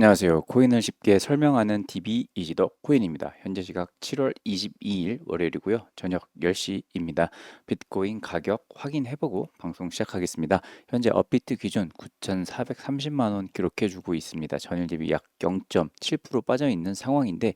안녕하세요. 코인을 쉽게 설명하는 TV 이지덕 코인입니다. 현재 시각 7월 22일 월요일이고요. 저녁 10시입니다. 비트코인 가격 확인해보고 방송 시작하겠습니다. 현재 업비트 기준 9,430만 원 기록해주고 있습니다. 전일 대비 약 0.7% 빠져 있는 상황인데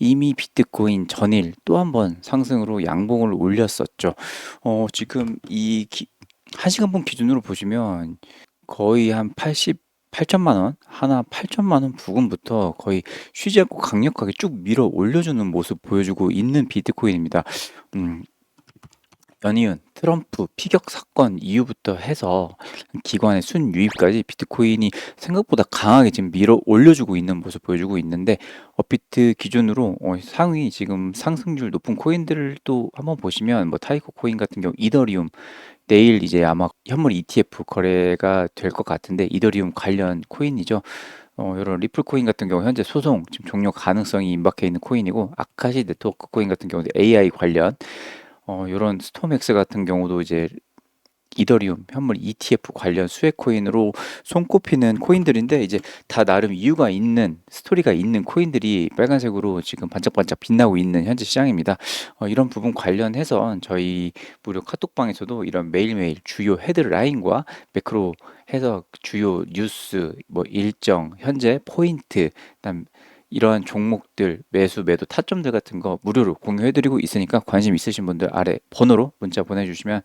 이미 비트코인 전일 또 한 번 상승으로 양봉을 올렸었죠. 어, 지금 이 기, 1시간 분 기준으로 보시면 거의 한 80, 8천만 원, 하나 8천만 원 부근부터 거의 쉬지 않고 강력하게 쭉 밀어 올려주는 모습 보여주고 있는 비트코인입니다. 음, 연이은 트럼프 피격 사건 이후부터 해서 기관의 순유입까지 비트코인이 생각보다 강하게 지금 밀어 올려주고 있는 모습 보여주고 있는데 업비트 기준으로 어, 상위 지금 상승률 높은 코인들을 또 한번 보시면 뭐 타이코 코인 같은 경우 이더리움 내일 이제 아마 현물 ETF 거래가 될 것 같은데 이더리움 관련 코인이죠. 어, 이런 리플 코인 같은 경우 현재 소송 지금 종료 가능성이 임박해 있는 코인이고 아카시 네트워크 코인 같은 경우도 AI 관련 어, 이런 스톰엑스 같은 경우도 이제 이더리움 현물 ETF 관련 수혜 코인으로 손꼽히는 코인들인데 이제 다 나름 이유가 있는 스토리가 있는 코인들이 빨간색으로 지금 반짝반짝 빛나고 있는 현재 시장입니다. 어, 이런 부분 관련해서 저희 무료 카톡방에서도 이런 매일매일 주요 헤드라인과 매크로 해서 주요 뉴스 뭐 일정 현재 포인트 그다음 이러한 종목들 매수 매도 타점들 같은 거 무료로 공유해드리고 있으니까 관심 있으신 분들 아래 번호로 문자 보내주시면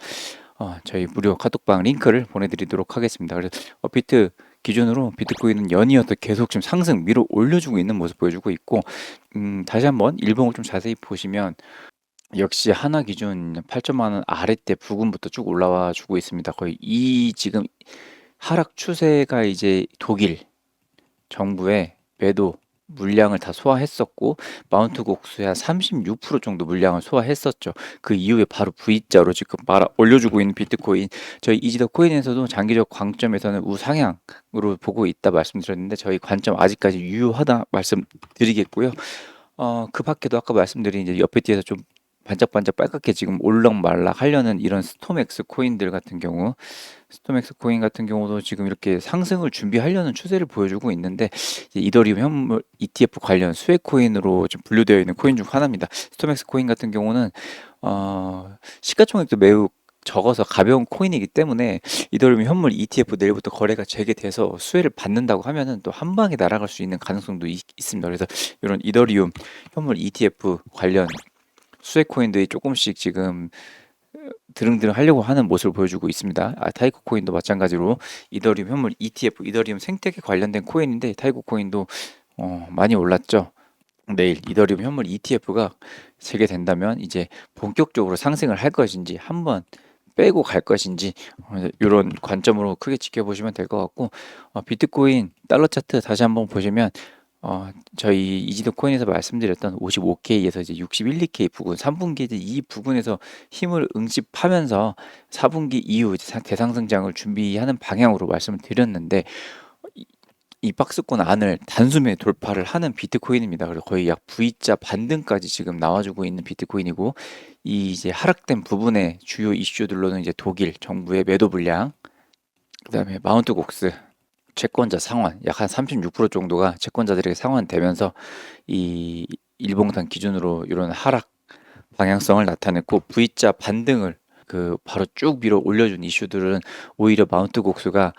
어, 저희 무료 카톡방 링크를 보내드리도록 하겠습니다. 그래서 어, 비트 기준으로 비트코인은 연이어서 계속 지금 상승 밀어 올려주고 있는 모습 보여주고 있고 음, 다시 한번 일봉을 좀 자세히 보시면 역시 하나 기준 8천만 원 아래때 부근부터 쭉 올라와 주고 있습니다. 거의 이 지금 하락 추세가 이제 독일 정부의 매도 물량을 다 소화했었고 마운트 곡수의 한36% 정도 물량을 소화했었죠. 그 이후에 바로 V자로 지금 말아 올려주고 있는 비트코인 저희 이지더 코인에서도 장기적 관점에서는 우상향으로 보고 있다 말씀드렸는데 저희 관점 아직까지 유효하다 말씀드리겠고요. 어, 그 밖에도 아까 말씀드린 이제 옆에 뒤에서 좀 반짝반짝 빨갛게 지금 올락말락 하려는 이런 스톰엑스 코인들 같은 경우 스톰엑스 코인 같은 경우도 지금 이렇게 상승을 준비하려는 추세를 보여주고 있는데 이더리움 현물 ETF 관련 수혜 코인으로 좀 분류되어 있는 코인 중 하나입니다. 스톰엑스 코인 같은 경우는 어, 시가총액도 매우 적어서 가벼운 코인이기 때문에 이더리움 현물 ETF 내일부터 거래가 재개돼서 수혜를 받는다고 하면은 또 한 방에 날아갈 수 있는 가능성도 있, 습니다 그래서 이런 이더리움 현물 ETF 관련 수혜 코인들이 조금씩 지금 드릉드릉 하려고 하는 모습을 보여주고 있습니다. 아, 타이코 코인도 마찬가지로 이더리움 현물 ETF, 이더리움 생태계 관련된 코인인데 타이코 코인도 어, 많이 올랐죠. 내일 이더리움 현물 ETF가 재개된다면 이제 본격적으로 상승을 할 것인지 한번 빼고 갈 것인지 이런 어, 관점으로 크게 지켜보시면 될 것 같고 어, 비트코인 달러 차트 다시 한번 보시면 어, 저희 이지도 코인에서 말씀드렸던 55K에서 이제 61, 2K 부근, 3분기 이제 이 부분에서 힘을 응집하면서 4분기 이후 이제 대상승장을 준비하는 방향으로 말씀을 드렸는데 이, 이 박스권 안을 단숨에 돌파를 하는 비트코인입니다. 그리고 거의 약 V자 반등까지 지금 나와주고 있는 비트코인이고 이 이제 하락된 부분의 주요 이슈들로는 이제 독일 정부의 매도 불량, 그다음에 마운트 곡스 채권자 상환 약 한 36% 정도가 채권자들에게 상환되면서 이 일봉단 기준으로 이런 하락 방향성을 나타냈고 V자 반등을 그 바로 쭉 밀어 올려준 이슈들은 오히려 마운트 곡수가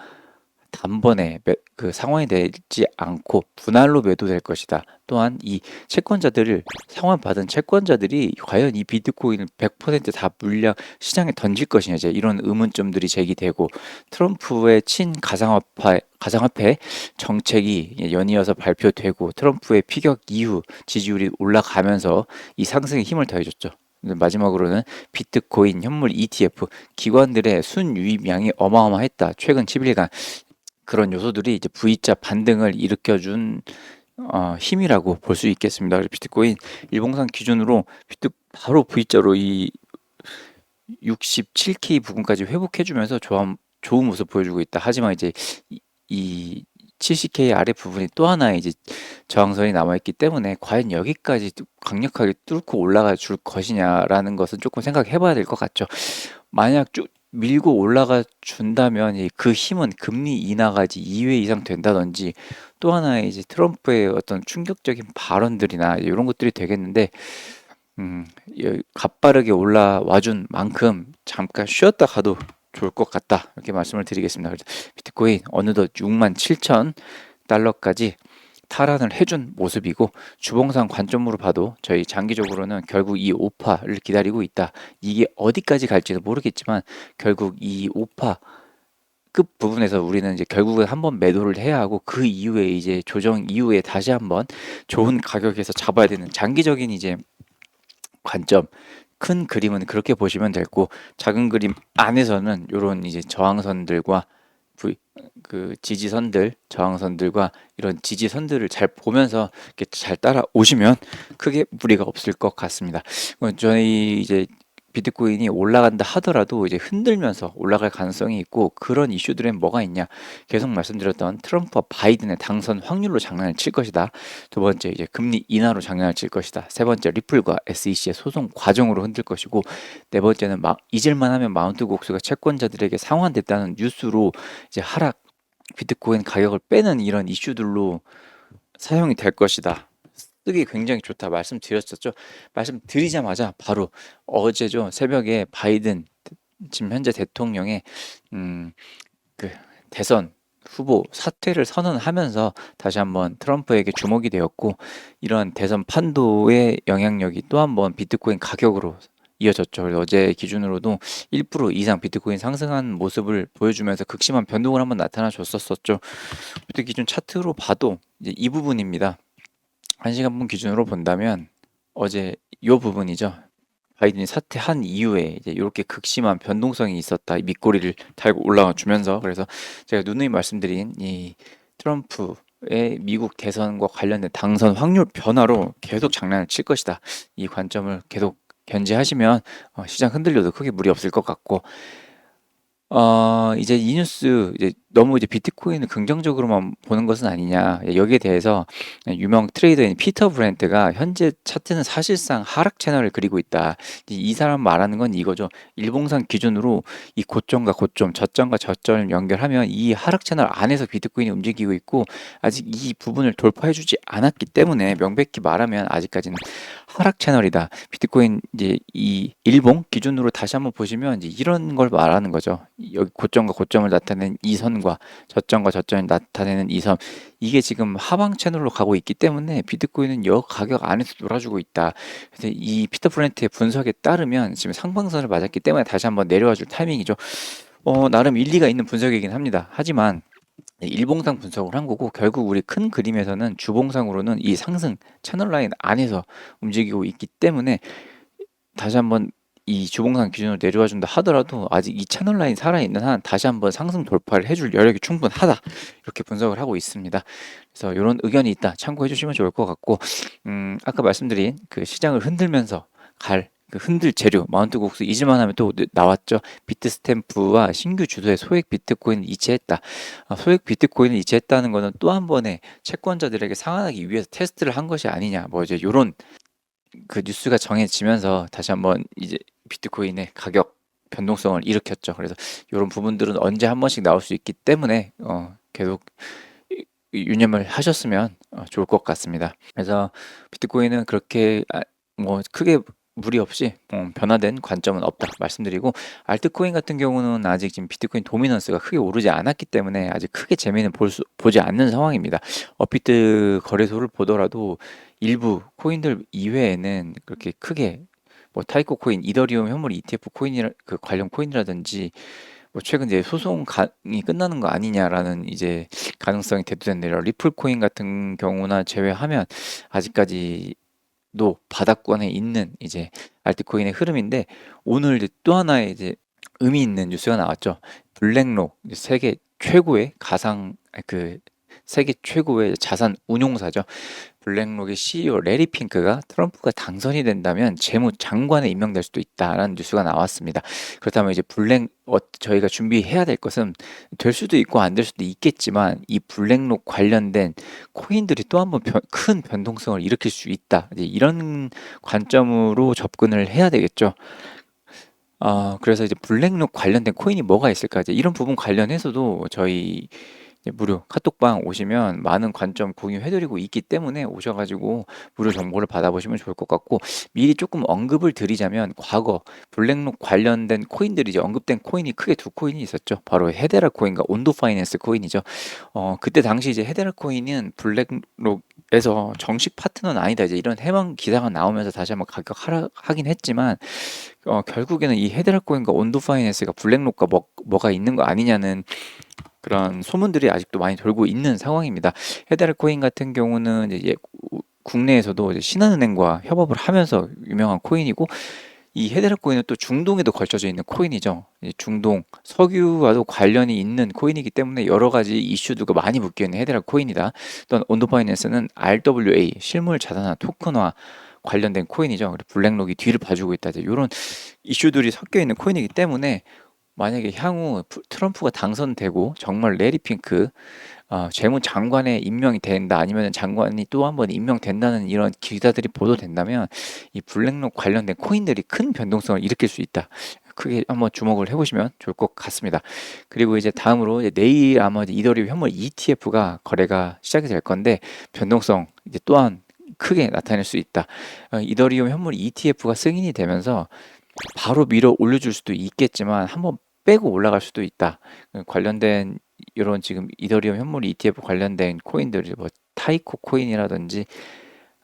단번에 매, 그 상황이 되지 않고 분할로 매도될 것이다. 또한 이 채권자들을 상환받은 채권자들이 과연 이 비트코인을 100%다 물량 시장에 던질 것이냐 이제 이런 의문점들이 제기되고 트럼프의 친 가상화폐 가상화폐 정책이 연이어서 발표되고 트럼프의 피격 이후 지지율이 올라가면서 이 상승에 힘을 더해줬죠. 마지막으로는 비트코인 현물 ETF 기관들의 순유입량이 어마어마했다. 최근 10일간 그런 요소들이 이제 V자 반등을 일으켜준 어, 힘이라고 볼 수 있겠습니다. 비트코인 일봉상 기준으로 비트 바로 V자로 이 67K 부분까지 회복해주면서 좋은, 좋은 모습 보여주고 있다. 하지만 이제 이, 이 70K 아래 부분이 또 하나의 이제 저항선이 남아있기 때문에 과연 여기까지 뚜- 강력하게 뚫고 올라가 줄 것이냐라는 것은 조금 생각해 봐야 될 것 같죠. 만약 쭉 밀고 올라가 준다면 이그 힘은 금리 인하까지 2회 이상 된다든지 또 하나의 이제 트럼프의 어떤 충격적인 발언들이나 이런 것들이 되겠는데 음, 여- 가빠르게 올라와 준 만큼 잠깐 쉬었다 가도 좋을 것 같다. 이렇게 말씀을 드리겠습니다. 비트코인 어느덧 6만 7천 달러까지 탈환을 해준 모습이고 주봉상 관점으로 봐도 저희 장기적으로는 결국 이 오파를 기다리고 있다. 이게 어디까지 갈지는 모르겠지만 결국 이 오파 끝 부분에서 우리는 이제 결국은 한번 매도를 해야 하고 그 이후에 이제 조정 이후에 다시 한번 좋은 가격에서 잡아야 되는 장기적인 이제 관점 큰 그림은 그렇게 보시면 되고 작은 그림 안에서는 요런 이제 저항선들과 그 지지선들 저항선들과 이런 지지선들을 잘 보면서 이렇게 잘 따라오시면 크게 무리가 없을 것 같습니다. 어, 저희 이제 비트코인이 올라간다 하더라도 이제 흔들면서 올라갈 가능성이 있고 그런 이슈들엔 뭐가 있냐? 계속 말씀드렸던 트럼프와 바이든의 당선 확률로 장난을 칠 것이다. 두 번째 이제 금리 인하로 장난을 칠 것이다. 세 번째 리플과 SEC의 소송 과정으로 흔들 것이고 네 번째는 마, 잊을만 하면 마운트 곡수가 채권자들에게 상환됐다는 뉴스로 이제 하락 비트코인 가격을 빼는 이런 이슈들로 사용이 될 것이다. 쓰기 굉장히 좋다 말씀드렸었죠. 말씀드리자마자 바로 어제죠 새벽에 바이든 지금 현재 대통령의 음, 그 대선 후보 사퇴를 선언하면서 다시 한번 트럼프에게 주목이 되었고 이런 대선 판도의 영향력이 또 한번 비트코인 가격으로 이어졌죠. 어제 기준으로도 1% 이상 비트코인 상승한 모습을 보여주면서 극심한 변동을 한번 나타나 줬었었죠. 그때 기준 차트로 봐도 이제 이 부분입니다. 한 시간 분 기준으로 본다면 어제 요 부분이죠. 바이든이 사퇴한 이후에 이제 이렇게 극심한 변동성이 있었다. 이 밑꼬리를 달고 올라와 주면서 그래서 제가 누누이 말씀드린 이 트럼프의 미국 대선과 관련된 당선 확률 변화로 계속 장난을 칠 것이다. 이 관점을 계속 견지하시면 어, 시장 흔들려도 크게 무리 없을 것 같고 어 이제 이 뉴스 이제 너무 이제 비트코인을 긍정적으로만 보는 것은 아니냐. 예, 여기에 대해서 유명 트레이더인 피터 브랜트가 현재 차트는 사실상 하락 채널을 그리고 있다. 이, 이 사람 말하는 건 이거죠. 일봉상 기준으로 이 고점과 고점, 저점과 저점을 연결하면 이 하락 채널 안에서 비트코인이 움직이고 있고 아직 이 부분을 돌파해 주지 않았기 때문에 명백히 말하면 아직까지는 하락 채널이다. 비트코인 이제 이 일봉 기준으로 다시 한번 보시면 이제 이런 걸 말하는 거죠. 여기 고점과 고점을 나타내는 이 선과 저점과 저점을 나타내는 이 선. 이게 지금 하방 채널로 가고 있기 때문에 비트코인은 여 가격 안에서 놀아주고 있다. 그래서 이 피터 브랜트의 분석에 따르면 지금 상방선을 맞았기 때문에 다시 한번 내려와 줄 타이밍이죠. 어, 나름 일리가 있는 분석이긴 합니다. 하지만 일봉상 분석을 한 거고 결국 우리 큰 그림에서는 주봉상으로는 이 상승 채널 라인 안에서 움직이고 있기 때문에 다시 한번 이 주봉상 기준으로 내려와 준다 하더라도 아직 이 채널 라인 살아 있는 한 다시 한번 상승 돌파를 해줄 여력이 충분하다 이렇게 분석을 하고 있습니다. 그래서 이런 의견이 있다 참고해 주시면 좋을 것 같고 음, 아까 말씀드린 그 시장을 흔들면서 갈 그 흔들 재료 마운트 곡수 잊을만 하면 또 나왔죠 비트 스탬프와 신규 주도의 소액 비트코인을 이체했다 아, 소액 비트코인을 이체했다는 것은 또 한 번의 채권자들에게 상환하기 위해서 테스트를 한 것이 아니냐 뭐 이제 요런 그 뉴스가 정해지면서 다시 한번 이제 비트코인의 가격 변동성을 일으켰죠. 그래서 이런 부분들은 언제 한 번씩 나올 수 있기 때문에 어, 계속 유념을 하셨으면 어, 좋을 것 같습니다. 그래서 비트코인은 그렇게 아, 뭐 크게 무리 없이 어, 변화된 관점은 없다 말씀드리고 알트코인 같은 경우는 아직 지금 비트코인 도미넌스가 크게 오르지 않았기 때문에 아직 크게 재미는 볼 수, 보지 않는 상황입니다. 업비트 거래소를 보더라도 일부 코인들 이외에는 그렇게 크게 뭐 타이코 코인, 이더리움 현물 ETF 코인이라 그 관련 코인이라든지 뭐 최근 이제 소송이 끝나는 거 아니냐라는 이제 가능성이 대두됐네요. 리플 코인 같은 경우나 제외하면 아직까지 도 바닥권에 있는 이제 알트코인의 흐름인데 오늘 또 하나의 이제 의미 있는 뉴스가 나왔죠. 블랙록 세계 최고의 가상 그 세계 최고의 자산 운용사죠. 블랙록의 CEO 레리 핑크가 트럼프가 당선이 된다면 재무 장관에 임명될 수도 있다라는 뉴스가 나왔습니다. 그렇다면 이제 블랙 어, 저희가 준비해야 될 것은 될 수도 있고 안 될 수도 있겠지만 이 블랙록 관련된 코인들이 또 한번 큰 변동성을 일으킬 수 있다. 이런 관점으로 접근을 해야 되겠죠. 아, 그래서 이제 블랙록 관련된 코인이 뭐가 있을까? 이제 이런 부분 관련해서도 저희 무료 카톡방 오시면 많은 관점 공유해드리고 있기 때문에 오셔가지고 무료 정보를 받아보시면 좋을 것 같고 미리 조금 언급을 드리자면 과거 블랙록 관련된 코인들이 이제 언급된 코인이 크게 두 코인이 있었죠. 바로 헤데라 코인과 온도 파이낸스 코인이죠. 어, 그때 당시 이제 헤데라 코인은 블랙록에서 정식 파트너는 아니다. 이제 이런 해방 기사가 나오면서 다시 한번 가격 하락하긴 했지만 어, 결국에는 이 헤데라 코인과 온도 파이낸스가 블랙록과 뭐, 뭐가 있는 거 아니냐는 그런 소문들이 아직도 많이 돌고 있는 상황입니다. 헤데라 코인 같은 경우는 이제 국내에서도 신한은행과 협업을 하면서 유명한 코인이고 이 헤데라 코인은 또 중동에도 걸쳐져 있는 코인이죠. 중동 석유와도 관련이 있는 코인이기 때문에 여러 가지 이슈들과 많이 묶여 있는 헤데라 코인이다. 또한 온도 파이낸스는 RWA 실물 자산화 토큰화 관련된 코인이죠. 블랙록이 뒤를 봐주고 있다. 이런 이슈들이 섞여 있는 코인이기 때문에 만약에 향후 트럼프가 당선되고 정말 레리 핑크 어, 재무 장관에 임명이 된다 아니면 장관이 또 한 번 임명된다는 이런 기사들이 보도된다면 이 블랙록 관련된 코인들이 큰 변동성을 일으킬 수 있다. 크게 한번 주목을 해보시면 좋을 것 같습니다. 그리고 이제 다음으로 이제 내일 아마 이더리움 현물 ETF가 거래가 시작이 될 건데 변동성 이제 또한 크게 나타낼 수 있다. 어, 이더리움 현물 ETF가 승인이 되면서 바로 밀어 올려줄 수도 있겠지만 한번 빼고 올라갈 수도 있다. 그 관련된 이런 지금 이더리움 현물 ETF 관련된 코인들이 뭐 타이코 코인이라든지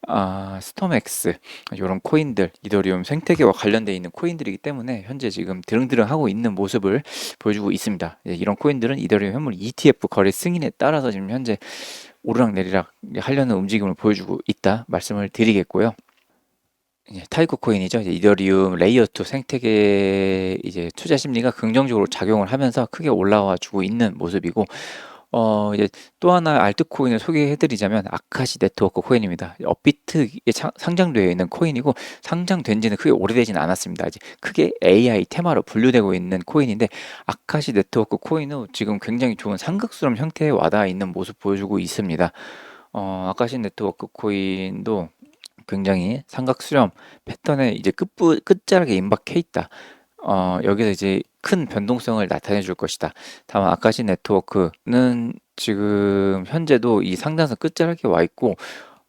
아, 스톰엑스 이런 코인들 이더리움 생태계와 관련되어 있는 코인들이기 때문에 현재 지금 드릉드릉 하고 있는 모습을 보여주고 있습니다. 이런 코인들은 이더리움 현물 ETF 거래 승인에 따라서 지금 현재 오르락 내리락 하려는 움직임을 보여주고 있다 말씀을 드리겠고요. 타이코 코인이죠. 이제 이더리움 레이어 2 생태계 이제 투자 심리가 긍정적으로 작용을 하면서 크게 올라와 주고 있는 모습이고 어 이제 또 하나 알트 코인을 소개해 드리자면 아카시 네트워크 코인입니다. 업비트에 상장되어 있는 코인이고 상장된 지는 크게 오래되진 않았습니다. 이제 크게 AI 테마로 분류되고 있는 코인인데 아카시 네트워크 코인은 지금 굉장히 좋은 삼각수렴 형태의 와닿아 있는 모습 보여주고 있습니다. 어 아카시 네트워크 코인도 굉장히 삼각 수렴 패턴에 이제 끝부 끝자락에 임박해 있다. 어, 여기서 이제 큰 변동성을 나타내 줄 것이다. 다만 아카시 네트워크는 지금 현재도 이 상단선 끝자락에 와 있고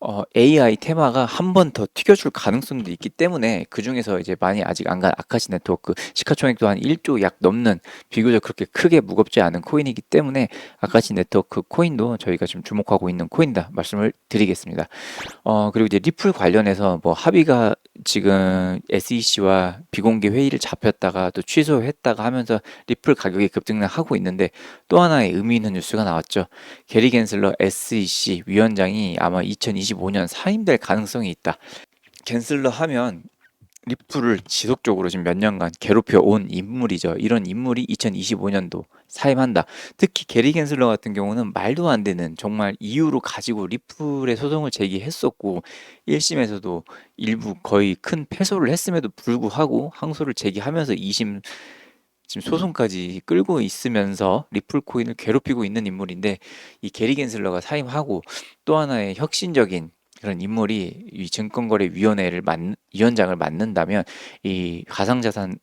어, AI 테마가 한번더 튀겨줄 가능성도 있기 때문에 그 중에서 이제 많이 아직 안 간 아카시 네트워크 시가총액도 한 1 조 약 넘는 비교적 그렇게 크게 무겁지 않은 코인이기 때문에 아카시 네트워크 코인도 저희가 지금 주목하고 있는 코인이다 말씀을 드리겠습니다. 어, 그리고 이제 리플 관련해서 뭐 합의가 지금 SEC와 비공개 회의를 잡혔다가 또 취소했다가 하면서 리플 가격이 급등하고 있는데 또 하나의 의미 있는 뉴스가 나왔죠. 게리 겐슬러 SEC 위원장이 아마 2025년 사임될 가능성이 있다. 겐슬러 하면 리플을 지속적으로 지금 몇 년간 괴롭혀 온 인물이죠. 이런 인물이 2025년도 사임한다. 특히 게리 겐슬러 같은 경우는 말도 안 되는 정말 이유로 가지고 리플의 소송을 제기했었고 1심에서도 일부 거의 큰 패소를 했음에도 불구하고 항소를 제기하면서 2심 지금 소송까지 끌고 있으면서 리플 코인을 괴롭히고 있는 인물인데 이 게리 겐슬러가 사임하고 또 하나의 혁신적인 그런 인물이 이 증권거래위원회를 맡 위원장을 맡는다면 이 가상자산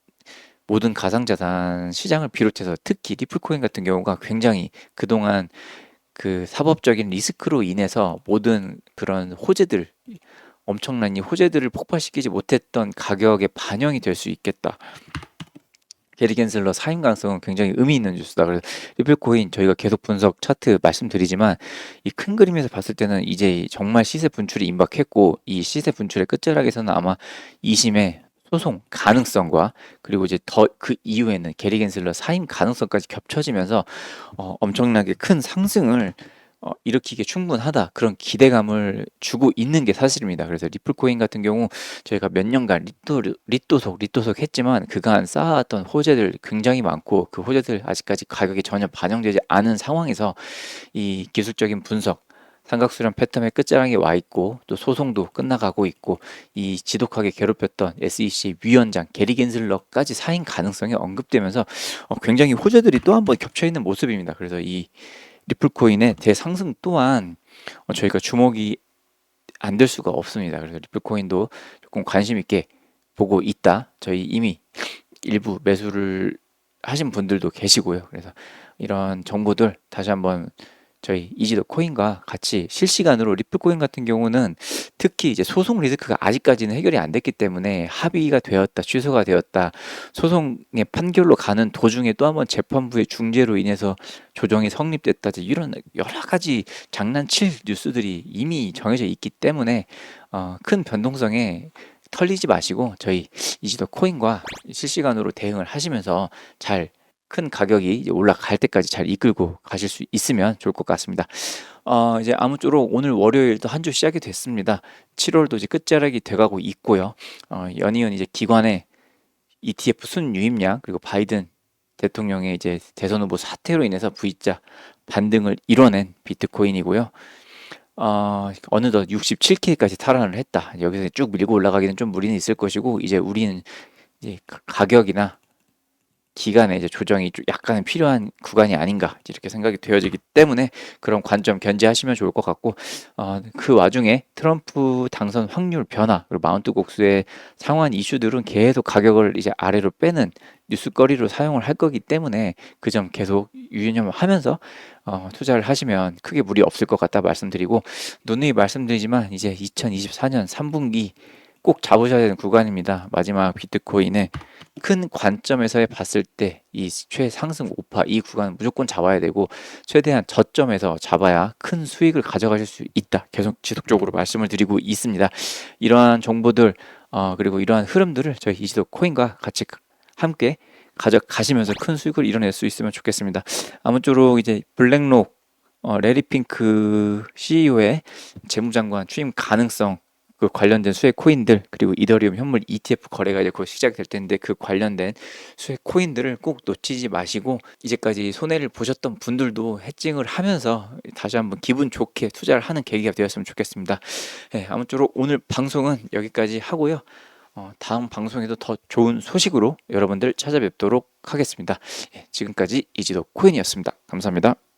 모든 가상자산 시장을 비롯해서 특히 리플코인 같은 경우가 굉장히 그동안 그 사법적인 리스크로 인해서 모든 그런 호재들 엄청난 이 호재들을 폭발시키지 못했던 가격에 반영이 될 수 있겠다. 게리 겐슬러 사임 가능성은 굉장히 의미 있는 뉴스다. 그래서 리플코인 저희가 계속 분석 차트 말씀드리지만 이 큰 그림에서 봤을 때는 이제 정말 시세 분출이 임박했고 이 시세 분출의 끝자락에서는 아마 2심의 소송 가능성과 그리고 이제 더 그 이후에는 게리 겐슬러 사임 가능성까지 겹쳐지면서 어, 엄청나게 큰 상승을 어, 일으키기에 충분하다 그런 기대감을 주고 있는 게 사실입니다. 그래서 리플코인 같은 경우 저희가 몇 년간 리또, 리또속 리또속 했지만 그간 쌓아왔던 호재들 굉장히 많고 그 호재들 아직까지 가격이 전혀 반영되지 않은 상황에서 이 기술적인 분석 삼각수렴 패턴의 끝자락에 와 있고 또 소송도 끝나가고 있고 이 지독하게 괴롭혔던 SEC 위원장 게리 겐슬러까지 사인 가능성이 언급되면서 어, 굉장히 호재들이 또 한 번 겹쳐 있는 모습입니다. 그래서 이 리플코인의 대상승 또한 어, 저희가 주목이 안 될 수가 없습니다. 그래서 리플코인도 조금 관심 있게 보고 있다. 저희 이미 일부 매수를 하신 분들도 계시고요. 그래서 이런 정보들 다시 한번 저희 이지도 코인과 같이 실시간으로 리플코인 같은 경우는 특히 이제 소송 리스크가 아직까지는 해결이 안 됐기 때문에 합의가 되었다, 취소가 되었다, 소송의 판결로 가는 도중에 또 한 번 재판부의 중재로 인해서 조정이 성립됐다, 이런 여러 가지 장난칠 뉴스들이 이미 정해져 있기 때문에 어, 큰 변동성에 털리지 마시고 저희 이지도 코인과 실시간으로 대응을 하시면서 잘 큰 가격이 올라갈 때까지 잘 이끌고 가실 수 있으면 좋을 것 같습니다. 어, 이제 아무쪼록 오늘 월요일도 한 주 시작이 됐습니다. 7월도 이제 끝자락이 돼가고 있고요. 어, 연이은 이제 기관의 ETF 순 유입량 그리고 바이든 대통령의 이제 대선 후보 사태로 인해서 V자 반등을 이뤄낸 비트코인이고요. 어, 어느덧 67K까지 탈환을 했다. 여기서 쭉 밀고 올라가기는 좀 무리는 있을 것이고 이제 우리는 이제 가- 가격이나 기간에 이제 조정이 좀 약간은 필요한 구간이 아닌가 이렇게 생각이 되어지기 때문에 그런 관점 견제하시면 좋을 것 같고 어, 그 와중에 트럼프 당선 확률 변화 그리고 마운트 곡수의 상환 이슈들은 계속 가격을 이제 아래로 빼는 뉴스거리로 사용을 할 거기 때문에 그 점 계속 유념하면서 어, 투자를 하시면 크게 무리 없을 것 같다 말씀드리고 누누이 말씀드리지만 이제 2024년 3분기 꼭 잡으셔야 되는 구간입니다. 마지막 비트코인의 큰 관점에서 봤을 때 이 최상승 오파 이 구간은 무조건 잡아야 되고 최대한 저점에서 잡아야 큰 수익을 가져가실 수 있다. 계속 지속적으로 말씀을 드리고 있습니다. 이러한 정보들 어, 그리고 이러한 흐름들을 저희 이지도 코인과 같이 함께 가져가시면서 큰 수익을 이뤄낼 수 있으면 좋겠습니다. 아무쪼록 이제 블랙록 어, 레리핑크 CEO의 재무장관 취임 가능성 그 관련된 수혜 코인들 그리고 이더리움 현물 ETF 거래가 이제 곧 시작될 텐데 그 관련된 수혜 코인들을 꼭 놓치지 마시고 이제까지 손해를 보셨던 분들도 해칭을 하면서 다시 한번 기분 좋게 투자를 하는 계기가 되었으면 좋겠습니다. 네, 아무쪼록 오늘 방송은 여기까지 하고요. 어, 다음 방송에도 더 좋은 소식으로 여러분들 찾아뵙도록 하겠습니다. 예, 지금까지 이지도 코인이었습니다. 감사합니다.